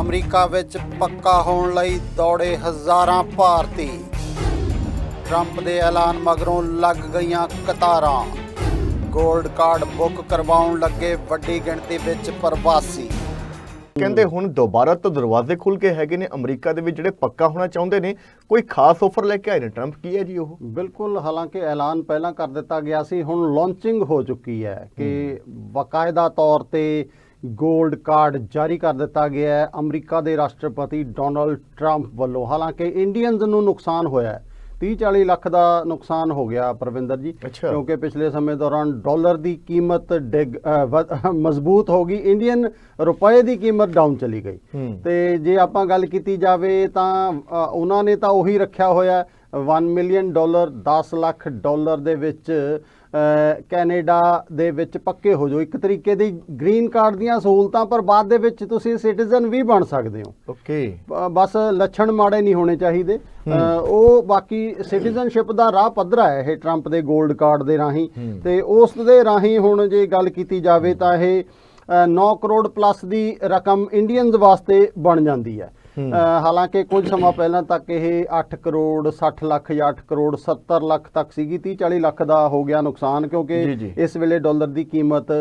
America ਵਿੱਚ ਪੱਕਾ ਹੋਣ ਲਈ ਦੌੜੇ ਹਜ਼ਾਰਾਂ ਭਾਰਤੀ। ਟਰੰਪ ਦੇ ਐਲਾਨ ਮਗਰੋਂ ਲੱਗ ਗਈਆਂ ਕਤਾਰਾਂ। 골ਡ ਕਾਰਡ ਬੁੱਕ ਕਰਵਾਉਣ ਲੱਗੇ ਵੱਡੀ ਗਿਣਤੀ ਵਿੱਚ ਪ੍ਰਵਾਸੀ। ਕਹਿੰਦੇ ਹੁਣ ਦੁਬਾਰਾ ਤੋਂ ਦਰਵਾਜ਼ੇ ਖੁੱਲ ਕੇ ਹੈਗੇ ਨੇ ਅਮਰੀਕਾ ਦੇ ਵਿੱਚ ਜਿਹੜੇ ਪੱਕਾ ਹੋਣਾ ਚਾਹੁੰਦੇ ਨੇ ਕੋਈ ਖਾਸ ਆਫਰ ਲੈ ਕੇ ਆਏ ਨੇ? ਟਰੰਪ ਕੀ ਹੈ ਜੀ ਉਹ? ਬਿਲਕੁਲ ਹਾਲਾਂਕਿ ਐਲਾਨ ਪਹਿਲਾਂ ਕਰ ਦਿੱਤਾ ਗਿਆ ਸੀ ਹੁਣ ਲਾਂਚਿੰਗ ਹੋ ਚੁੱਕੀ ਹੈ ਕਿ ਬਕਾਇਦਾ ਤੌਰ ਤੇ 골ਡ ਕਾਰਡ ਜਾਰੀ ਕਰ ਦਿੱਤਾ ਗਿਆ ਹੈ। ਅਮਰੀਕਾ ਦੇ ਰਾਸ਼ਟਰਪਤੀ ਡੋਨਲਡ ਟਰੰਪ ਵੱਲੋਂ ਹਾਲਾਂਕਿ ਇੰਡੀਅਨਸ ਨੂੰ ਨੁਕਸਾਨ ਹੋਇਆ ਹੈ। 30 40 ਲੱਖ ਦਾ ਨੁਕਸਾਨ ਹੋ ਗਿਆ ਪ੍ਰਵਿੰਦਰ ਜੀ। ਕਿਉਂਕਿ ਪਿਛਲੇ ਸਮੇਂ ਦੌਰਾਨ ਡਾਲਰ ਦੀ ਕੀਮਤ ਡਿੱਗ ਮਜ਼ਬੂਤ ਹੋ ਗਈ। ਇੰਡੀਅਨ ਰੁਪਏ ਦੀ ਕੀਮਤ ਡਾਊਨ ਚਲੀ ਗਈ। ਤੇ ਜੇ ਆਪਾਂ ਗੱਲ ਕੀਤੀ ਜਾਵੇ ਤਾਂ ਉਹਨਾਂ ਨੇ ਤਾਂ ਉਹੀ ਰੱਖਿਆ ਹੋਇਆ 1 ਮਿਲੀਅਨ ਡਾਲਰ 10 ਲੱਖ ਡਾਲਰ ਦੇ ਵਿੱਚ ਕੈਨੇਡਾ ਦੇ ਵਿੱਚ ਪੱਕੇ ਹੋ ਜਾਓ। ਇੱਕ ਤਰੀਕੇ ਦੀ ਗ੍ਰੀਨ ਕਾਰਡ ਦੀਆਂ ਸਹੂਲਤਾਂ ਪਰ ਬਾਅਦ ਦੇ ਵਿੱਚ ਤੁਸੀਂ ਸਿਟੀਜ਼ਨ ਵੀ ਬਣ ਸਕਦੇ ਹੋ। ਓਕੇ। ਬਸ ਲੱਛਣ ਮਾੜੇ ਨਹੀਂ ਹੋਣੇ ਚਾਹੀਦੇ। ਉਹ ਬਾਕੀ ਸਿਟੀਜ਼ਨਸ਼ਿਪ ਦਾ ਰਾਹ ਪੱਧਰਾ ਹੈ ਇਹ ਟਰੰਪ ਦੇ 골ਡ ਕਾਰਡ ਦੇ ਰਾਹੀਂ। ਤੇ ਉਸ ਦੇ ਰਾਹੀਂ ਹੁਣ ਜੇ ਗੱਲ ਕੀਤੀ ਜਾਵੇ ਤਾਂ ਇਹ ਅ, 9 ਕਰੋੜ ਪਲੱਸ ਦੀ ਰਕਮ ਇੰਡੀਅਨਸ ਵਾਸਤੇ ਬਣ ਜਾਂਦੀ ਹੈ। ਹਾਲਾਂਕਿ ਕੁਝ ਸਮਾਂ ਪਹਿਲਾਂ ਤੱਕ ਇਹ 8 ਕਰੋੜ 60 ਲੱਖ ਜਾਂ 8 ਕਰੋੜ 70 ਲੱਖ ਤੱਕ ਸੀਗੀ 30 40 ਲੱਖ ਦਾ ਹੋ ਗਿਆ ਨੁਕਸਾਨ ਕਿਉਂਕਿ। ਇਸ ਵੇਲੇ ਡਾਲਰ ਦੀ ਕੀਮਤ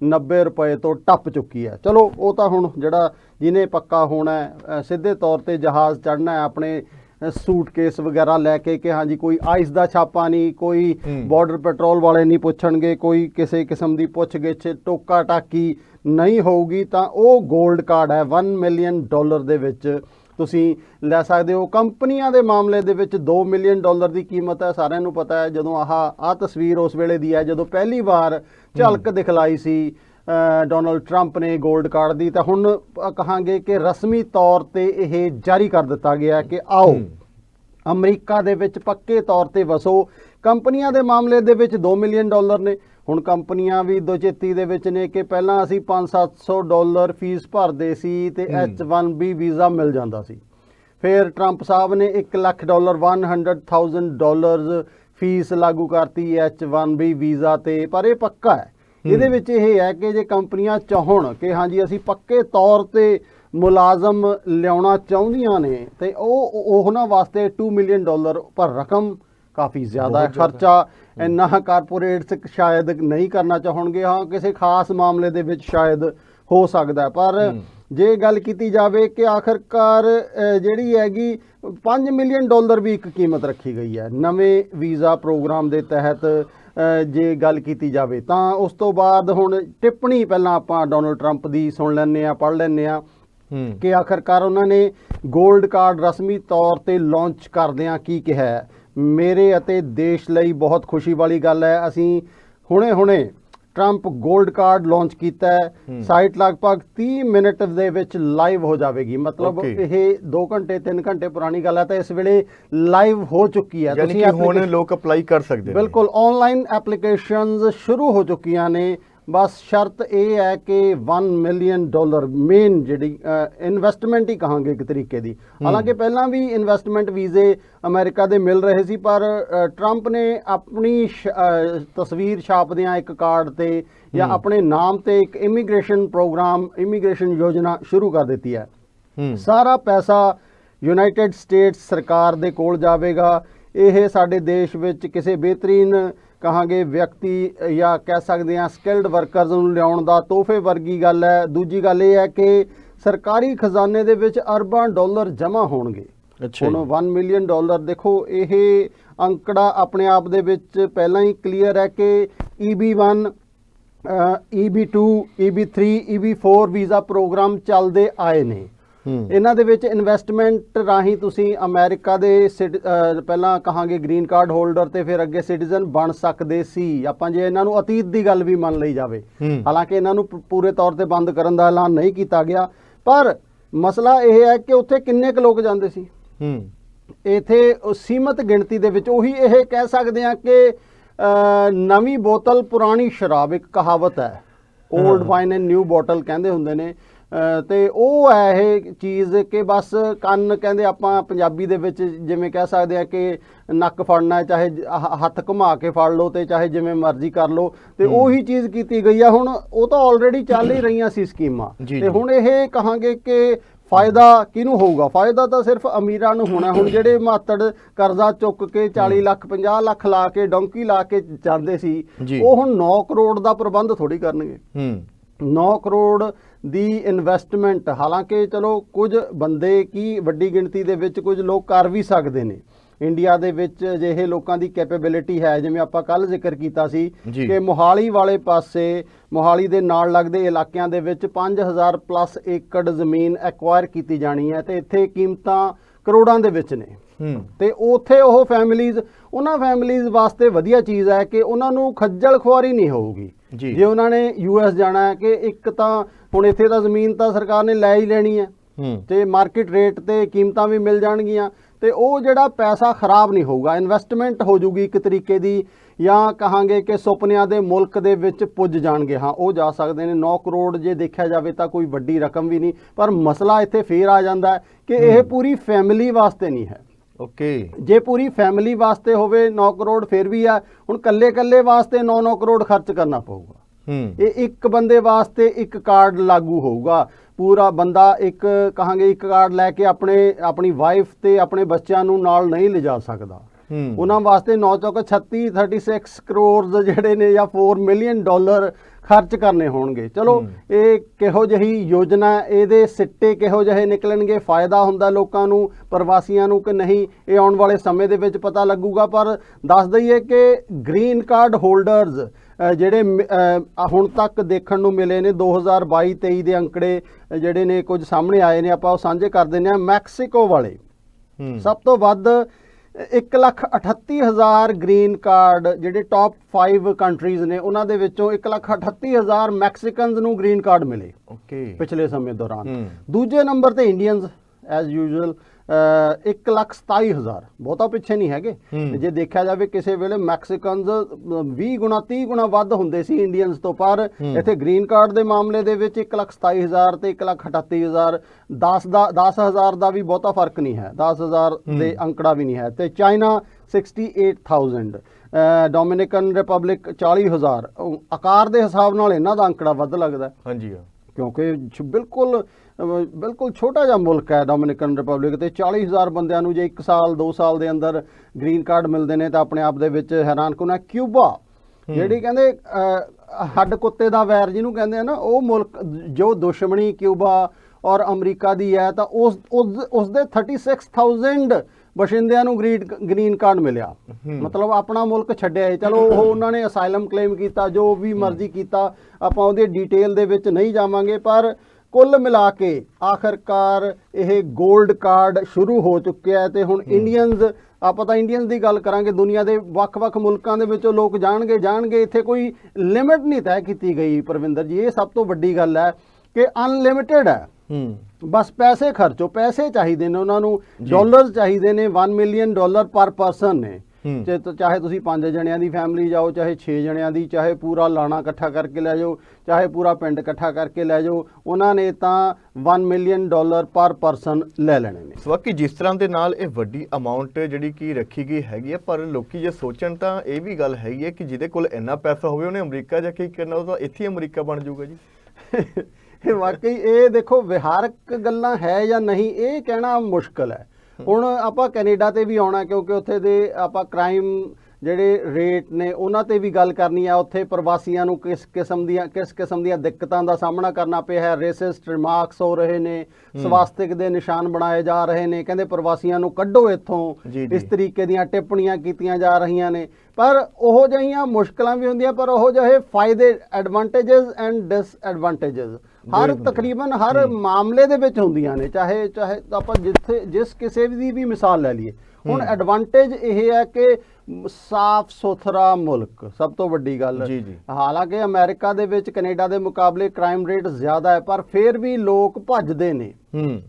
90 ਰੁਪਏ ਤੋਂ ਟੱਪ ਚੁੱਕੀ ਹੈ ਚਲੋ ਉਹ ਤਾਂ ਹੁਣ ਜਿਹੜਾ ਜਿਹਨੇ ਪੱਕਾ ਹੋਣਾ ਸਿੱਧੇ ਤੌਰ ਤੇ ਜਹਾਜ਼ ਚੜ੍ਹਨਾ ਹੈ ਆਪਣੇ ਸੂਟਕੇਸ ਵਗੈਰਾ ਲੈ ਕੇ ਕਿ ਹਾਂਜੀ ਕੋਈ ਆਈਸ ਦਾ ਛਾਪਾ ਨਹੀਂ ਕੋਈ। ਬਾਰਡਰ ਪੈਟਰੋਲ ਵਾਲੇ ਨਹੀਂ ਪੁੱਛਣਗੇ ਕੋਈ ਕਿਸੇ ਕਿਸਮ ਦੀ ਪੁੱਛਗਿੱਛ ਟੋਕਾ ਟਾਕੀ ਨਹੀਂ ਹੋਊਗੀ ਤਾਂ ਉਹ 골ਡ ਕਾਰਡ ਹੈ 1 ਮਿਲੀਅਨ ਡਾਲਰ ਦੇ ਵਿੱਚ। ਤੁਸੀਂ ਲੈ ਸਕਦੇ ਹੋ। ਕੰਪਨੀਆਂ ਦੇ ਮਾਮਲੇ ਦੇ ਵਿੱਚ 2 ਮਿਲੀਅਨ ਡਾਲਰ ਦੀ ਕੀਮਤ ਹੈ ਸਾਰਿਆਂ ਨੂੰ ਪਤਾ ਹੈ। ਜਦੋਂ ਆਹ ਆਹ ਤਸਵੀਰ ਉਸ ਵੇਲੇ ਦੀ ਹੈ ਜਦੋਂ ਪਹਿਲੀ ਵਾਰ ਝਲਕ ਦਿਖਲਾਈ ਸੀ ਡੋਨਲਡ ਟਰੰਪ ਨੇ 골ਡ ਕਾਰਡ ਦੀ ਤਾਂ ਹੁਣ ਕਹਾਂਗੇ ਕਿ ਰਸਮੀ ਤੌਰ ਤੇ ਇਹ ਜਾਰੀ ਕਰ ਦਿੱਤਾ ਗਿਆ ਕਿ ਆਓ। ਅਮਰੀਕਾ ਦੇ ਵਿੱਚ ਪੱਕੇ ਤੌਰ ਤੇ ਵਸੋ ਕੰਪਨੀਆਂ ਦੇ ਮਾਮਲੇ ਦੇ ਵਿੱਚ 2 ਮਿਲੀਅਨ ਡਾਲਰ ਨੇ ਹੁਣ ਕੰਪਨੀਆਂ ਵੀ ਦੁਚੇਤੀ ਦੇ ਵਿੱਚ ਨੇ ਕਿ ਪਹਿਲਾਂ ਅਸੀਂ 5-700 ਡਾਲਰ ਫੀਸ ਭਰਦੇ ਸੀ ਤੇ ਹੂੰ। H1B ਵੀਜ਼ਾ ਮਿਲ ਜਾਂਦਾ ਸੀ ਫਿਰ ਟਰੰਪ ਸਾਹਿਬ ਨੇ 1 ਲੱਖ ਡਾਲਰ 100000 ਡਾਲਰਸ ਫੀਸ ਲਾਗੂ ਕਰਤੀ H1B ਵੀਜ਼ਾ ਤੇ ਪਰ ਇਹ ਪੱਕਾ ਹੈ ਇਹਦੇ ਵਿੱਚ ਇਹ ਹੈ ਕਿ ਜੇ ਕੰਪਨੀਆਂ ਚਾਹਣ ਕਿ ਹਾਂਜੀ ਅਸੀਂ ਪੱਕੇ ਤੌਰ ਤੇ ਮੁਲਾਜ਼ਮ ਲਿਆਉਣਾ ਚਾਹੁੰਦੀਆਂ ਨੇ ਤੇ ਉਹ ਉਹ- ਉਹਨਾਂ ਵਾਸਤੇ 2 ਮਿਲੀਅਨ ਡਾਲਰ ਪਰ ਰਕਮ ਕਾਫੀ ਜ਼ਿਆਦਾ ਹੈ। ਖਰਚਾ ਇੰਨਾ ਕਾਰਪੋਰੇਟਸ ਸ਼ਾਇਦ ਨਹੀਂ ਕਰਨਾ ਚਾਹਣਗੇ ਹਾਂ ਕਿਸੇ ਖਾਸ ਮਾਮਲੇ ਦੇ ਵਿੱਚ ਸ਼ਾਇਦ ਹੋ ਸਕਦਾ। ਪਰ। ਜੇ ਗੱਲ ਕੀਤੀ ਜਾਵੇ ਕਿ ਆਖਰਕਾਰ ਜਿਹੜੀ ਹੈਗੀ 5 ਮਿਲੀਅਨ ਡਾਲਰ ਵੀ ਇੱਕ ਕੀਮਤ ਰੱਖੀ ਗਈ ਹੈ ਨਵੇਂ ਵੀਜ਼ਾ ਪ੍ਰੋਗਰਾਮ ਦੇ ਤਹਿਤ ਜੇ ਗੱਲ ਕੀਤੀ ਜਾਵੇ ਤਾਂ ਉਸ ਤੋਂ ਬਾਅਦ ਹੁਣ ਟਿੱਪਣੀ ਪਹਿਲਾਂ ਆਪਾਂ ਡੋਨਲਡ ਟਰੰਪ ਦੀ ਸੁਣ ਲੈਂਦੇ ਆ ਪੜ੍ਹ ਲੈਂਦੇ ਆ ਕਿ ਆਖਰਕਾਰ ਉਹਨਾਂ ਨੇ 골ਡ ਕਾਰਡ ਰਸਮੀ ਤੌਰ ਤੇ ਲਾਂਚ ਕਰਦਿਆਂ ਕੀ ਕਿਹਾ ਮੇਰੇ ਅਤੇ ਦੇਸ਼ ਲਈ ਬਹੁਤ ਖੁਸ਼ੀ ਵਾਲੀ ਗੱਲ ਹੈ ਅਸੀਂ ਹੁਣੇ-ਹੁਣੇ ਟਰੰਪ 골ਡ ਕਾਰਡ ਲਾਂਚ ਕੀਤਾ ਹੈ। ਸਾਈਟ ਲਗਭਗ 30 ਮਿੰਟ ਦੇ ਵਿੱਚ ਲਾਈਵ ਹੋ ਜਾਵੇਗੀ। ਮਤਲਬ. ਇਹ 2 ਘੰਟੇ 3 ਘੰਟੇ ਪੁਰਾਣੀ ਗੱਲ ਹੈ ਤਾਂ ਇਸ ਵੇਲੇ ਲਾਈਵ ਹੋ ਚੁੱਕੀ ਹੈ। ਕਿ ਹੁਣ ਲੋਕ ਅਪਲਾਈ ਕਰ ਸਕਦੇ ਨੇ। ਬਿਲਕੁਲ ਆਨਲਾਈਨ ਐਪਲੀਕੇਸ਼ਨਸ ਸ਼ੁਰੂ ਹੋ ਚੁੱਕੀਆਂ ਨੇ। ਬਸ ਸ਼ਰਤ ਇਹ ਹੈ ਕਿ 1 ਮਿਲੀਅਨ ਡਾਲਰ ਮੇਨ ਜਿਹੜੀ ਇਨਵੈਸਟਮੈਂਟ ਹੀ ਕਹਾਂਗੇ ਇੱਕ ਤਰੀਕੇ ਦੀ। ਹਾਲਾਂਕਿ ਪਹਿਲਾਂ ਵੀ ਇਨਵੈਸਟਮੈਂਟ ਵੀਜ਼ੇ ਅਮਰੀਕਾ ਦੇ ਮਿਲ ਰਹੇ ਸੀ ਪਰ ਟਰੰਪ ਨੇ ਆਪਣੀ ਤਸਵੀਰ ਛਾਪਦਿਆਂ ਇੱਕ ਕਾਰਡ ਤੇ ਜਾਂ ਆਪਣੇ ਨਾਮ ਤੇ ਇੱਕ ਇਮੀਗ੍ਰੇਸ਼ਨ ਪ੍ਰੋਗਰਾਮ ਇਮੀਗ੍ਰੇਸ਼ਨ ਯੋਜਨਾ ਸ਼ੁਰੂ ਕਰ ਦਿੱਤੀ ਹੂੰ। ਸਾਰਾ ਪੈਸਾ ਯੂਨਾਈਟਿਡ ਸਟੇਟਸ ਸਰਕਾਰ ਦੇ ਕੋਲ ਜਾਵੇਗਾ। ਇਹ ਸਾਡੇ ਦੇਸ਼ ਵਿੱਚ ਕਿਸੇ ਬਿਹਤਰੀਨ ਕਹਾਂਗੇ ਵਿਅਕਤੀ ਜਾਂ ਕਹਿ ਸਕਦੇ ਹਾਂ ਸਕਿਲਡ ਵਰਕਰਸ ਨੂੰ ਲਿਆਉਣ ਦਾ ਤੋਹਫੇ ਵਰਗੀ ਗੱਲ ਹੈ। ਦੂਜੀ ਗੱਲ ਇਹ ਹੈ ਕਿ ਸਰਕਾਰੀ ਖਜ਼ਾਨੇ ਦੇ ਵਿੱਚ ਅਰਬਾਂ ਡਾਲਰ ਜਮ੍ਹਾਂ ਹੋਣਗੇ। ਹੁਣ ਜੀ। 1 ਮਿਲੀਅਨ ਡਾਲਰ ਦੇਖੋ ਇਹ ਅੰਕੜਾ ਆਪਣੇ ਆਪ ਦੇ ਵਿੱਚ ਪਹਿਲਾਂ ਹੀ ਕਲੀਅਰ ਹੈ ਕਿ E EB1 ਅ, EB2 EB3 EB4 visa programme ਚੱਲਦੇ ਆਏ ਨੇ। ਇਹਨਾਂ ਦੇ ਵਿੱਚ ਇਨਵੈਸਟਮੈਂਟ ਰਾਹੀਂ ਤੁਸੀਂ ਅਮਰੀਕਾ ਦੇ ਪਹਿਲਾਂ ਕਹਾਂਗੇ ਗ੍ਰੀਨ ਕਾਰਡ ਹੋਲਡਰ ਤੇ ਫਿਰ ਅੱਗੇ ਸਿਟੀਜ਼ਨ ਬਣ ਸਕਦੇ ਸੀ। ਆਪਾਂ ਜੇ ਇਹਨਾਂ ਨੂੰ ਅਤੀਤ ਦੀ ਗੱਲ ਵੀ ਮੰਨ ਲਈ ਜਾਵੇ। ਹਾਲਾਂਕਿ ਇਹਨਾਂ ਨੂੰ ਪੂਰੇ ਤੌਰ ਤੇ ਬੰਦ ਕਰਨ ਦਾ ਐਲਾਨ ਨਹੀਂ ਕੀਤਾ ਗਿਆ। ਪਰ ਮਸਲਾ ਇਹ ਹੈ ਕਿ ਉੱਥੇ ਕਿੰਨੇ ਕੁ ਲੋਕ ਜਾਂਦੇ ਸੀ? ਹੂੰ। ਇਥੇ ਸੀਮਤ ਗਿਣਤੀ ਦੇ ਵਿੱਚ ਉਹੀ ਇਹ ਕਹਿ ਸਕਦੇ ਆ ਕਿ ਨਵੀਂ ਬੋਤਲ ਪੁਰਾਣੀ ਸ਼ਰਾਬ ਇੱਕ ਕਹਾਵਤ ਹੈ। Old wine and new bottle ਕਹਿੰਦੇ ਹੁੰਦੇ ਨੇ। ਤੇ ਉਹ ਹੈ ਇਹ ਚੀਜ਼ ਕਿ ਬਸ ਕੰਨ ਕਹਿੰਦੇ ਆਪਾਂ ਪੰਜਾਬੀ ਦੇ ਵਿੱਚ ਜਿਵੇਂ ਕਹਿ ਸਕਦੇ ਆ ਕਿ ਨੱਕ ਫੜਨਾ ਚਾਹੇ ਹੱਥ ਘੁਮਾ ਕੇ ਫੜ ਲਓ ਤੇ ਚਾਹੇ ਜਿਵੇਂ ਮਰਜ਼ੀ ਕਰ ਲਓ ਤੇ ਉਹੀ ਚੀਜ਼ ਕੀਤੀ ਗਈ ਆ। ਹੁਣ ਉਹ ਤਾਂ ਆਲਰੇਡੀ ਚੱਲ ਹੀ ਰਹੀਆਂ ਸੀ ਸਕੀਮਾਂ। ਤੇ। ਹੁਣ ਇਹ ਕਹਾਂਗੇ ਕਿ ਫਾਇਦਾ ਕਿਹਨੂੰ ਹੋਊਗਾ? ਫਾਇਦਾ ਤਾਂ ਸਿਰਫ ਅਮੀਰਾਂ ਨੂੰ ਹੋਣਾ। ਹੁਣ ਜਿਹੜੇ ਮਾਤੜ ਕਰਜ਼ਾ ਚੁੱਕ ਕੇ 40 ਲੱਖ 50 ਲੱਖ ਲਾ ਕੇ ਡੌਂਕੀ ਲਾ ਕੇ ਜਾਂਦੇ ਸੀ। ਉਹ ਹੁਣ 9 ਕਰੋੜ ਦਾ ਪ੍ਰਬੰਧ ਥੋੜੀ ਕਰਨਗੇ। ਹੂੰ। 9 ਕਰੋੜ ਦੀ ਇਨਵੈਸਟਮੈਂਟ ਹਾਲਾਂਕਿ ਚਲੋ ਕੁਝ ਬੰਦੇ ਕੀ ਵੱਡੀ ਗਿਣਤੀ ਦੇ ਵਿੱਚ ਕੁਝ ਲੋਕ ਕਰ ਵੀ ਸਕਦੇ ਨੇ। ਇੰਡੀਆ ਦੇ ਵਿੱਚ ਅਜਿਹੇ ਲੋਕਾਂ ਦੀ ਕੈਪੇਬਿਲਿਟੀ ਹੈ ਜਿਵੇਂ ਆਪਾਂ ਕੱਲ ਜ਼ਿਕਰ ਕੀਤਾ ਸੀ। ਕਿ ਮੋਹਾਲੀ ਵਾਲੇ ਪਾਸੇ ਮੋਹਾਲੀ ਦੇ ਨਾਲ ਲੱਗਦੇ ਇਲਾਕਿਆਂ ਦੇ ਵਿੱਚ 5000 ਪਲੱਸ ਏਕੜ ਜ਼ਮੀਨ ਐਕਵਾਇਰ ਕੀਤੀ ਜਾਣੀ ਹੈ ਤੇ ਇੱਥੇ ਕੀਮਤਾਂ ਕਰੋੜਾਂ ਦੇ ਵਿੱਚ ਨੇ। ਤੇ ਉੱਥੇ ਉਹ ਫੈਮਿਲੀਜ਼ ਉਹਨਾਂ ਫੈਮਿਲੀਜ਼ ਵਾਸਤੇ ਵਧੀਆ ਚੀਜ਼ ਹੈ ਕਿ ਉਹਨਾਂ ਨੂੰ ਖੱਜਲ ਖੁਆਰੀ ਨਹੀਂ ਹੋਊਗੀ। ਜੀ। ਜੇ ਉਹਨਾਂ ਨੇ ਯੂਐਸ ਜਾਣਾ ਹੈ ਕਿ ਇੱਕ ਤਾਂ ਹੁਣ ਇੱਥੇ ਤਾਂ ਜ਼ਮੀਨ ਤਾਂ ਸਰਕਾਰ ਨੇ ਲੈ ਹੀ ਲੈਣੀ ਹੈ ਤੇ ਮਾਰਕੀਟ ਰੇਟ ਤੇ ਕੀਮਤਾਂ ਵੀ ਮਿਲ ਜਾਣਗੀਆਂ ਤੇ ਉਹ ਜਿਹੜਾ ਪੈਸਾ ਖਰਾਬ ਨਹੀਂ ਹੋਊਗਾ ਇਨਵੈਸਟਮੈਂਟ ਹੋ ਜੂਗੀ ਇੱਕ ਤਰੀਕੇ ਦੀ ਜਾਂ ਕਹਾਂਗੇ ਕਿ ਸੁਪਨਿਆਂ ਦੇ ਮੁਲਕ ਦੇ ਵਿੱਚ ਪੁੱਜ ਜਾਣਗੇ। ਹਾਂ ਉਹ ਜਾ ਸਕਦੇ ਨੇ 9 ਕਰੋੜ ਜੇ ਦੇਖਿਆ ਜਾਵੇ ਤਾਂ ਕੋਈ ਵੱਡੀ ਰਕਮ ਵੀ ਨਹੀਂ ਪਰ ਮਸਲਾ ਇੱਥੇ ਫੇਰ ਆ ਜਾਂਦਾ ਕਿ ਇਹ ਪੂਰੀ ਫੈਮਿਲੀ ਵਾਸਤੇ ਨਹੀਂ ਹੈ। ਓਕੇ। ਜੇ ਪੂਰੀ ਫੈਮਿਲੀ ਵਾਸਤੇ ਹੋਵੇ 9 ਕਰੋੜ ਫਿਰ ਵੀ ਆ। ਹੁਣ ਕੱਲੇ ਕੱਲੇ ਵਾਸਤੇ 9-9 ਕਰੋੜ ਖਰਚ ਕਰਨਾ ਪਊਗਾ। ਹੂੰ। ਇਹ ਇੱਕ ਬੰਦੇ ਵਾਸਤੇ ਇੱਕ ਕਾਰਡ ਲਾਗੂ ਹੋਊਗਾ। ਪੂਰਾ ਬੰਦਾ ਇੱਕ ਕਹਾਂਗੇ ਇੱਕ ਕਾਰਡ ਲੈ ਕੇ ਆਪਣੇ ਆਪਣੀ ਵਾਈਫ ਤੇ ਆਪਣੇ ਬੱਚਿਆਂ ਨੂੰ ਨਾਲ ਨਹੀਂ ਲਿਜਾ ਸਕਦਾ। ਉਹਨਾਂ ਵਾਸਤੇ 9 ਚੌਕ 36 36 ਕਰੋੜ ਜਿਹੜੇ ਨੇ ਜਾਂ 4 ਮਿਲੀਅਨ ਡਾਲਰ ਖਰਚ ਕਰਨੇ ਹੋਣਗੇ। ਚਲੋ ਇਹ ਕਿਹੋ ਜਿਹੀ ਯੋਜਨਾ ਇਹਦੇ ਸਿੱਟੇ ਕਿਹੋ ਜਿਹੇ ਨਿਕਲਣਗੇ? ਫਾਇਦਾ ਹੁੰਦਾ ਲੋਕਾਂ ਨੂੰ ਪ੍ਰਵਾਸੀਆਂ ਨੂੰ ਕਿ ਨਹੀਂ? ਇਹ ਆਉਣ ਵਾਲੇ ਸਮੇਂ ਦੇ ਵਿੱਚ ਪਤਾ ਲੱਗੂਗਾ ਪਰ ਦੱਸ ਦਈਏ ਕਿ ਗ੍ਰੀਨ ਕਾਰਡ ਹੋਲਡਰਸ ਜਿਹੜੇ ਹੁਣ ਤੱਕ ਦੇਖਣ ਨੂੰ ਮਿਲੇ ਨੇ 2022-23 ਦੇ ਅੰਕੜੇ ਜਿਹੜੇ ਨੇ ਕੁਝ ਸਾਹਮਣੇ ਆਏ ਨੇ ਆਪਾਂ ਉਹ ਸਾਂਝੇ ਕਰ ਦਿੰਦੇ ਆ ਮੈਕਸੀਕੋ ਵਾਲੇ। ਸਭ ਤੋਂ ਵੱਧ 138000 ਗ੍ਰੀਨ ਕਾਰਡ ਜਿਹੜੇ ਟਾਪ 5 ਕੰਟਰੀਜ਼ ਨੇ ਉਹਨਾਂ ਦੇ ਵਿੱਚੋਂ 138000 ਮੈਕਸੀਕਨਸ ਨੂੰ ਗ੍ਰੀਨ ਕਾਰਡ ਮਿਲੇ ਓਕੇ ਪਿਛਲੇ ਸਮੇਂ ਦੌਰਾਨ। ਦੂਜੇ ਨੰਬਰ ਤੇ ਇੰਡੀਅਨਸ ਐਜ਼ ਯੂਜੂਅਲ 127000 ਬਹੁਤਾ ਪਿੱਛੇ ਨਹੀਂ ਹੈਗੇ। ਜੇ ਦੇਖਿਆ ਜਾਵੇ ਕਿਸੇ ਵੇਲੇ ਮੈਕਸੀਕਨਸ 20 ਗੁਣਾ 30 ਗੁਣਾ ਵੱਧ ਹੁੰਦੇ ਸੀ ਇੰਡੀਅਨਸ ਤੋਂ ਪਰ। ਇੱਥੇ ਗ੍ਰੀਨ ਕਾਰਡ ਦੇ ਮਾਮਲੇ ਦੇ ਵਿੱਚ 127000 ਤੇ 138000 10 ਦਾ 10000 ਦਾ ਵੀ ਬਹੁਤਾ ਫ਼ਰਕ ਨਹੀਂ ਹੈ। 10000 ਦੇ ਅੰਕੜਾ ਵੀ ਨਹੀਂ ਹੈ। ਤੇ ਚਾਈਨਾ 68000 ਡੋਮਿਨਿਕਨ ਰਿਪਬਲਿਕ 40000 ਉਹ ਆਕਾਰ ਦੇ ਹਿਸਾਬ ਨਾਲ ਇਹਨਾਂ ਦਾ ਅੰਕੜਾ ਵੱਧ ਲੱਗਦਾ ਹਾਂਜੀ ਕਿਉਂਕਿ ਬਿਲਕੁਲ ਬਿਲਕੁਲ ਛੋਟਾ ਜਿਹਾ ਮੁਲਕ ਹੈ ਡੋਮਿਨਿਕਨ ਰਿਪਬਲਿਕ ਤੇ 40000 ਬੰਦਿਆਂ ਨੂੰ ਜੇ 1 ਸਾਲ 2 ਸਾਲ ਦੇ ਅੰਦਰ ਗ੍ਰੀਨ ਕਾਰਡ ਮਿਲਦੇ ਨੇ ਤਾਂ ਆਪਣੇ ਆਪ ਦੇ ਵਿੱਚ ਹੈਰਾਨ ਕੁਨਾ ਕਿਊਬਾ ਜਿਹੜੀ ਕਹਿੰਦੇ ਹੱਡ ਕੁੱਤੇ ਦਾ ਵੈਰ ਜਿਹਨੂੰ ਕਹਿੰਦੇ ਆ ਨਾ ਉਹ ਮੁਲਕ ਜੋ ਦੁਸ਼ਮਣੀ ਕਿਊਬਾ ਔਰ ਅਮਰੀਕਾ ਦੀ ਹੈ ਤਾਂ ਉਸ ਉਸ ਉਸ ਦੇ 36000 ਬਸ਼ਿੰਦਿਆਂ ਨੂੰ ਗ੍ਰੀਨ ਗ੍ਰੀਨ ਕਾਰਡ ਮਿਲਿਆ। ਮਤਲਬ ਆਪਣਾ ਮੁਲਕ ਛੱਡਿਆ ਹੈ ਚਲੋ ਉਹ ਉਹਨਾਂ ਨੇ ਅਸਾਈਲਮ ਕਲੇਮ ਕੀਤਾ ਜੋ ਵੀ ਮਰਜ਼ੀ ਕੀਤਾ ਆਪਾਂ ਉਹਦੇ ਡਿਟੇਲ ਦੇ ਵਿੱਚ ਨਹੀਂ ਜਾਵਾਂਗੇ ਪਰ ਕੁੱਲ ਮਿਲਾ ਕੇ ਆਖਰਕਾਰ ਇਹ 골ਡ ਕਾਰਡ ਸ਼ੁਰੂ ਹੋ ਚੁੱਕਿਆ ਹੈ ਤੇ ਹੁਣ ਇੰਡੀਅਨਸ ਆਪਾਂ ਤਾਂ ਇੰਡੀਅਨਸ ਦੀ ਗੱਲ ਕਰਾਂਗੇ ਦੁਨੀਆ ਦੇ ਵੱਖ-ਵੱਖ ਮੁਲਕਾਂ ਦੇ ਵਿੱਚੋਂ ਲੋਕ ਜਾਣਗੇ ਜਾਣਗੇ ਇੱਥੇ ਕੋਈ ਲਿਮਿਟ ਨਹੀਂ ਤੈਅ ਕੀਤੀ ਗਈ ਪਰਵਿੰਦਰ ਜੀ। ਇਹ ਸਭ ਤੋਂ ਵੱਡੀ ਗੱਲ ਹੈ ਕਿ ਅਨਲਿਮਿਟਿਡ ਹੈ। ਹੂੰ। ਬਸ ਪੈਸੇ ਖਰਚੋ ਪੈਸੇ ਚਾਹੀਦੇ ਨੇ ਉਹਨਾਂ ਨੂੰ ਡਾਲਰਸ ਚਾਹੀਦੇ ਨੇ 1 ਮਿਲੀਅਨ ਡਾਲਰ ਪਰ ਪਰਸਨ ਨੇ। ਜੇ ਤਾਂ ਚਾਹੇ ਤੁਸੀਂ 5 ਜਣਿਆਂ ਦੀ ਫੈਮਿਲੀ ਜਾਓ ਚਾਹੇ 6 ਜਣਿਆਂ ਦੀ ਚਾਹੇ ਪੂਰਾ ਲਾਣਾ ਇਕੱਠਾ ਕਰਕੇ ਲੈ ਜਾਓ ਚਾਹੇ ਪੂਰਾ ਪਿੰਡ ਇਕੱਠਾ ਕਰਕੇ ਲੈ ਜਾਓ ਉਹਨਾਂ ਨੇ ਤਾਂ 1 ਮਿਲੀਅਨ ਡਾਲਰ ਪਰ ਪਰਸਨ ਲੈ ਲੈਣੇ ਨੇ। ਸਵਾਕੀ ਜਿਸ ਤਰ੍ਹਾਂ ਦੇ ਨਾਲ ਇਹ ਵੱਡੀ ਅਮਾਉਂਟ ਜਿਹੜੀ ਕਿ ਰੱਖੀ ਗਈ ਹੈਗੀ ਹੈ ਪਰ ਲੋਕੀ ਜੇ ਸੋਚਣ ਤਾਂ ਇਹ ਵੀ ਗੱਲ ਹੈਗੀ ਹੈ ਕਿ ਜਿਹਦੇ ਕੋਲ ਇੰਨਾ ਪੈਸਾ ਹੋਵੇ ਉਹਨੇ ਅਮਰੀਕਾ ਜਾ ਕੇ ਕੀ ਕਰਨਾ ਉਹ ਤਾਂ ਇੱਥੇ ਅਮਰੀਕਾ ਬਣ ਜਾਊਗਾ ਜੀ। ਇਹ ਵਾਕਈ ਇਹ ਦੇਖੋ ਵਿਹਾਰਕ ਗੱਲਾਂ ਹੈ ਜਾਂ ਨਹੀਂ ਇਹ ਕਹਿਣਾ ਮੁਸ਼ਕਲ ਹੈ। ਹੁਣ ਆਪਾਂ ਕੈਨੇਡਾ ਤੇ ਵੀ ਆਉਣਾ ਕਿਉਂਕਿ ਉੱਥੇ ਦੇ ਆਪਾਂ ਕ੍ਰਾਈਮ ਜਿਹੜੇ ਰੇਟ ਨੇ ਉਹਨਾਂ ਤੇ ਵੀ ਗੱਲ ਕਰਨੀ ਆ। ਉੱਥੇ ਪ੍ਰਵਾਸੀਆਂ ਨੂੰ ਕਿਸ ਕਿਸਮ ਦੀਆਂ ਕਿਸ ਕਿਸਮ ਦੀਆਂ ਦਿੱਕਤਾਂ ਦਾ ਸਾਹਮਣਾ ਕਰਨਾ ਪਿਆ ਹੈ। ਰੇਸਿਸਟ ਰਿਮਾਰਕਸ ਹੋ ਰਹੇ ਨੇ ਸਵਾਸਤਿਕ ਦੇ ਨਿਸ਼ਾਨ ਬਣਾਏ ਜਾ ਰਹੇ ਨੇ। ਕਹਿੰਦੇ ਪ੍ਰਵਾਸੀਆਂ ਨੂੰ ਕੱਢੋ ਇੱਥੋਂ। ਇਸ ਤਰੀਕੇ ਦੀਆਂ ਟਿੱਪਣੀਆਂ ਕੀਤੀਆਂ ਜਾ ਰਹੀਆਂ ਨੇ। ਪਰ ਉਹ ਜਿਹੀਆਂ ਮੁਸ਼ਕਲਾਂ ਵੀ ਹੁੰਦੀਆਂ ਪਰ ਉਹ ਜਿਹੇ ਫਾਇਦੇ ਐਡਵਾਂਟੇजेस ਐਂਡ ਡਿਸਐਡਵਾਂਟੇजेस ਹਰ। ਤਕਰੀਬਨ ਹਰ ਮਾਮਲੇ ਦੇ ਵਿੱਚ ਹੁੰਦੀਆਂ ਨੇ ਚਾਹੇ ਚਾਹੇ ਆਪਾਂ ਜਿੱਥੇ ਜਿਸ ਕਿਸੇ ਦੀ ਵੀ ਮਿਸਾਲ ਲੈ ਲਈਏ। ਹੁਣ ਐਡਵਾਂਟੇਜ ਇਹ ਹੈ ਕਿ ਸਾਫ਼ ਸੁਥਰਾ ਮੁਲਕ ਸਭ ਤੋਂ ਵੱਡੀ ਗੱਲ। ਹਾਲਾਂਕਿ ਅਮਰੀਕਾ ਦੇ ਵਿੱਚ ਕੈਨੇਡਾ ਦੇ ਮੁਕਾਬਲੇ ਕ੍ਰਾਈਮ ਰੇਟ ਜ਼ਿਆਦਾ ਹੈ ਪਰ ਫਿਰ ਵੀ ਲੋਕ ਭੱਜਦੇ ਨੇ।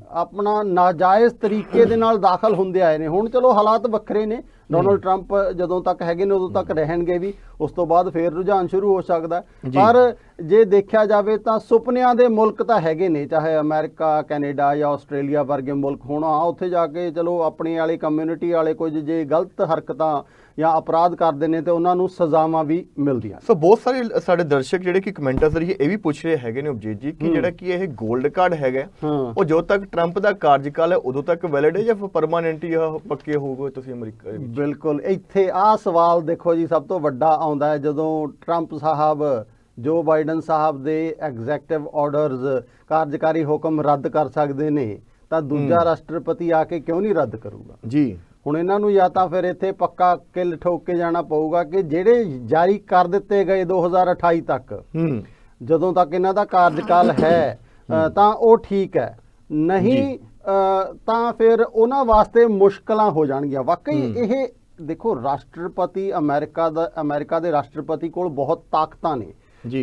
ਆਪਣਾ ਨਾਜਾਇਜ਼ ਤਰੀਕੇ ਦੇ ਨਾਲ ਦਾਖਲ ਹੁੰਦੇ ਆਏ ਨੇ। ਹੁਣ ਚਲੋ ਹਾਲਾਤ ਵੱਖਰੇ ਨੇ ਡੋਨਲਡ ਟਰੰਪ ਜਦੋਂ ਤੱਕ ਹੈਗੇ ਨੇ ਉਦੋਂ ਤੱਕ ਰਹਿਣਗੇ ਵੀ। ਉਸ ਤੋਂ ਬਾਅਦ ਫੇਰ ਰੁਝਾਨ ਸ਼ੁਰੂ ਹੋ ਸਕਦਾ। ਪਰ ਜੇ ਦੇਖਿਆ ਜਾਵੇ ਤਾਂ ਸੁਪਨਿਆਂ ਦੇ ਮੁਲਕ ਤਾਂ ਹੈਗੇ ਨੇ ਚਾਹੇ ਅਮਰੀਕਾ ਕੈਨੇਡਾ ਜਾਂ ਆਸਟ੍ਰੇਲੀਆ ਵਰਗੇ ਮੁਲਕ ਹੋਣ ਉੱਥੇ ਜਾ ਕੇ ਚਲੋ ਆਪਣੀ ਵਾਲੀ ਕਮਿਊਨਿਟੀ ਵਾਲੇ ਕੁਝ ਜੇ ਗਲਤ ਹਰਕਤਾਂ ਜਾਂ ਅਪਰਾਧ ਕਰਦੇ ਨੇ ਤੇ ਉਹਨਾਂ ਨੂੰ ਸਜ਼ਾਵਾਂ ਵੀ ਮਿਲਦੀਆਂ ਸੋ ਬਹੁਤ ਸਾਰੇ ਸਾਡੇ ਦਰਸ਼ਕ ਜਿਹੜੇ ਕਿ ਕਮੈਂਟਾਂ ਜ਼ਰੀਏ ਇਹ ਵੀ ਪੁੱਛ ਰਹੇ ਹੈਗੇ ਨੇ ਅਭਜੀਤ ਜੀ ਕਿ। ਜਿਹੜਾ ਕਿ ਇਹ 골ਡ ਕਾਰਡ ਹੈਗਾ ਉਹ ਜਦੋਂ ਤੱਕ ਟਰੰਪ ਦਾ ਕਾਰਜਕਾਲ ਹੈ ਉਦੋਂ ਤੱਕ ਵੈਲਿਡ ਹੈ ਜਾਂ ਪਰਮਾਨੈਂਟ ਹੀ ਪੱਕੇ ਹੋਊਗੇ ਤੁਸੀਂ ਅਮਰੀਕਾ ਵਿੱਚ? ਬਿਲਕੁਲ। ਇੱਥੇ ਆਹ ਸਵਾਲ ਦੇਖੋ ਜੀ ਸਭ ਤੋਂ ਵੱਡਾ ਆਉਂਦਾ ਹੈ ਜਦੋਂ ਟਰੰਪ ਸਾਹਿਬ ਜੋ ਬਾਈਡਨ ਸਾਹਿਬ ਦੇ ਐਗਜ਼ੈਕਟਿਵ ਆਰਡਰਸ ਕਾਰਜਕਾਰੀ ਹੁਕਮ ਰੱਦ ਕਰ ਸਕਦੇ ਨੇ ਤਾਂ ਦੂਜਾ। ਰਾਸ਼ਟਰਪਤੀ ਆ ਕੇ ਕਿਉਂ ਨਹੀਂ ਰੱਦ ਕਰੂਗਾ? ਜੀ। ਹੁਣ ਇਹਨਾਂ ਨੂੰ ਜਾਂ ਤਾਂ ਫਿਰ ਇੱਥੇ ਪੱਕਾ ਕਿੱਲ ਠੋਕ ਕੇ ਜਾਣਾ ਪਊਗਾ ਕਿ ਜਿਹੜੇ ਜਾਰੀ ਕਰ ਦਿੱਤੇ ਗਏ 2028 ਤੱਕ ਜਦੋਂ ਤੱਕ ਇਹਨਾਂ ਦਾ ਕਾਰਜਕਾਲ ਹੈ ਤਾਂ ਉਹ ਠੀਕ ਹੈ। ਨਹੀਂ ਤਾਂ ਫਿਰ ਉਹਨਾਂ ਵਾਸਤੇ ਮੁਸ਼ਕਲਾਂ ਹੋ ਜਾਣਗੀਆਂ। ਵਾਕਈ। ਇਹ ਦੇਖੋ ਰਾਸ਼ਟਰਪਤੀ ਅਮਰੀਕਾ ਦਾ ਅਮਰੀਕਾ ਦੇ ਰਾਸ਼ਟਰਪਤੀ ਕੋਲ ਬਹੁਤ ਤਾਕਤਾਂ ਨੇ।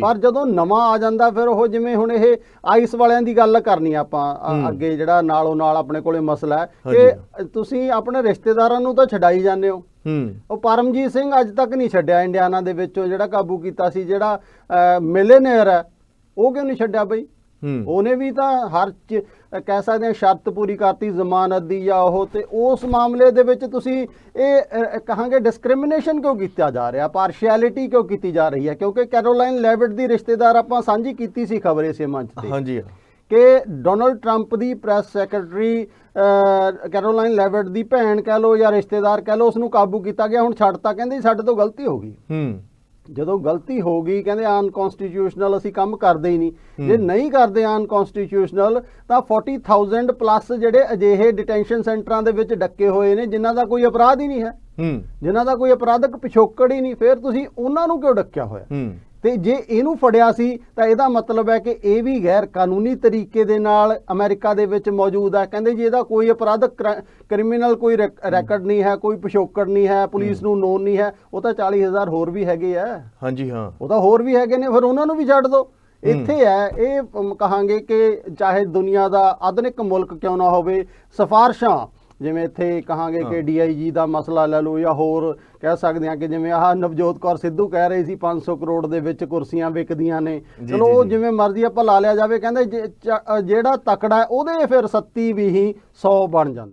ਪਰ ਜਦੋਂ ਨਵਾਂ ਆ ਜਾਂਦਾ ਫਿਰ ਉਹ ਜਿਵੇਂ ਹੁਣ ਇਹ ਆਈਸ ਵਾਲਿਆਂ ਦੀ ਗੱਲ ਕਰਨੀ ਆਪਾਂ। ਅੱਗੇ ਜਿਹੜਾ ਨਾਲੋਂ ਨਾਲ ਆਪਣੇ ਕੋਲੇ ਮਸਲਾ ਹੈ। ਕਿ ਤੁਸੀਂ ਆਪਣੇ ਰਿਸ਼ਤੇਦਾਰਾਂ ਨੂੰ ਤਾਂ ਛਡਾਈ ਜਾਂਦੇ ਹੋ। ਹੂੰ। ਉਹ ਪਰਮਜੀਤ ਸਿੰਘ ਅੱਜ ਤੱਕ ਨਹੀਂ ਛੱਡਿਆ ਇੰਡੀਆਨਾ ਦੇ ਵਿੱਚੋਂ ਜਿਹੜਾ ਕਾਬੂ ਕੀਤਾ ਸੀ ਜਿਹੜਾ ਮਿਲੇਨੀਅਰ ਹੈ ਉਹ ਕਿਉਂ ਨਹੀਂ ਛੱਡਿਆ ਬਈ? ਹੂੰ। ਉਹਨੇ ਵੀ ਤਾਂ ਹਰ ਕਹਿ ਸਕਦੇ ਹਾਂ ਸ਼ਰਤ ਪੂਰੀ ਕਰਤੀ ਜ਼ਮਾਨਤ ਦੀ ਜਾਂ ਉਹ ਤੇ ਉਸ ਮਾਮਲੇ ਦੇ ਵਿੱਚ ਤੁਸੀਂ ਇਹ ਕਹਾਂਗੇ ਡਿਸਕ੍ਰਿਮੀਨੇਸ਼ਨ ਕਿਉਂ ਕੀਤਾ ਜਾ ਰਿਹਾ? ਪਾਰਸ਼ੀਅਲਿਟੀ ਕਿਉਂ ਕੀਤੀ ਜਾ ਰਹੀ ਹੈ? ਕਿਉਂਕਿ ਕੈਰੋਲਾਈਨ ਲੈਵਿਟ ਦੀ ਰਿਸ਼ਤੇਦਾਰ ਆਪਾਂ ਸਾਂਝੀ ਕੀਤੀ ਸੀ ਖਬਰ ਇਸੇ ਮੰਚ ਤੇ। ਹਾਂਜੀ। ਕਿ ਡੋਨਲਡ ਟਰੰਪ ਦੀ ਪ੍ਰੈਸ ਸੈਕਟਰੀ ਕੈਰੋਲਾਈਨ ਲੈਵਿਟ ਦੀ ਭੈਣ ਕਹਿ ਲਓ ਜਾਂ ਰਿਸ਼ਤੇਦਾਰ ਕਹਿ ਲਓ ਉਸ ਨੂੰ ਕਾਬੂ ਕੀਤਾ ਗਿਆ। ਹੁਣ ਛੱਡਤਾ ਕਹਿੰਦੇ ਸਾਡੇ ਤੋਂ ਗਲਤੀ ਹੋ ਗਈ। ਹੂੰ। ਜਦੋਂ ਗਲਤੀ ਹੋ ਗਈ ਕਹਿੰਦੇ ਅਨਕਨਸਟੀਟਿਊਸ਼ਨਲ ਅਸੀਂ ਕੰਮ ਕਰਦੇ ਹੀ ਨਹੀਂ। ਜੇ ਨਹੀਂ ਕਰਦੇ ਅਨਕਨਸਟੀਟਿਊਸ਼ਨਲ ਤਾਂ 40000 ਪਲੱਸ ਜਿਹੜੇ ਅਜਿਹੇ ਡਿਟੈਂਸ਼ਨ ਸੈਂਟਰਾਂ ਦੇ ਵਿੱਚ ਡੱਕੇ ਹੋਏ ਨੇ ਜਿਨ੍ਹਾਂ ਦਾ ਕੋਈ ਅਪਰਾਧ ਹੀ ਨਹੀਂ ਹੈ। ਜਿਨ੍ਹਾਂ ਦਾ ਕੋਈ ਅਪਰਾਧਕ ਪਿਛੋਕੜ ਹੀ ਨਹੀਂ ਫਿਰ ਤੁਸੀਂ ਉਹਨਾਂ ਨੂੰ ਕਿਉਂ ਡੱਕਿਆ ਹੋਇਆ? ਤੇ ਜੇ ਇਹਨੂੰ ਫੜਿਆ ਸੀ ਤਾਂ ਇਹਦਾ ਮਤਲਬ ਹੈ ਕਿ ਇਹ ਵੀ ਗੈਰ ਕਾਨੂੰਨੀ ਤਰੀਕੇ ਦੇ ਨਾਲ ਅਮਰੀਕਾ ਦੇ ਵਿੱਚ ਮੌਜੂਦ ਹੈ ਕਹਿੰਦੇ ਜੀ ਇਹਦਾ ਕੋਈ ਅਪਰਾਧਕ ਕ੍ਰਾ- ਕ੍ਰਿਮੀਨਲ ਕੋਈ ਰੈਕ- ਰੈਕਡ ਨਹੀਂ ਹੈ ਕੋਈ ਪਿਛੋਕੜ ਨਹੀਂ ਹੈ ਪੁਲਿਸ ਨੂੰ ਨੋਨ ਨਹੀਂ ਹੈ। ਉਹ ਤਾਂ 40000 ਹੋਰ ਵੀ ਹੈਗੇ ਆ। ਹਾਂਜੀ ਹਾਂ। ਉਹ ਤਾਂ ਹੋਰ ਵੀ ਹੈਗੇ ਨੇ ਫਿਰ ਉਹਨਾਂ ਨੂੰ ਵੀ ਛੱਡ ਦਿਓ ਇੱਥੇ ਹੈ ਇਹ ਕਹਾਂਗੇ ਕਿ ਚਾਹੇ ਦੁਨੀਆ ਦਾ ਆਧੁਨਿਕ ਮੁਲਕ ਕਿਉਂ ਨਾ ਹੋਵੇ ਸਿਫਾਰਸ਼ਾਂ ਜਿਵੇਂ ਇੱਥੇ ਕਹਾਂਗੇ ਕਿ। ਡੀਆਈਜੀ ਦਾ ਮਸਲਾ ਲੈ ਲਓ ਜਾਂ ਹੋਰ ਕਹਿ ਸਕਦੇ ਹਾਂ ਕਿ ਜਿਵੇਂ ਆਹ ਨਵਜੋਤ ਕੌਰ ਸਿੱਧੂ ਕਹਿ ਰਹੀ ਸੀ 500 ਕਰੋੜ ਦੇ ਵਿੱਚ ਕੁਰਸੀਆਂ ਵਿਕਦੀਆਂ ਨੇ ਚਲੋ ਉਹ। ਜਿਵੇਂ ਮਰਜ਼ੀ ਆਪਾਂ ਲਾ ਲਿਆ ਜਾਵੇ ਕਹਿੰਦੇ ਜਿਹੜਾ ਤਕੜਾ ਉਹਦੇ ਫਿਰ 37 ਵੀ ਹੀ 100 ਬਣ ਜਾਂਦੇ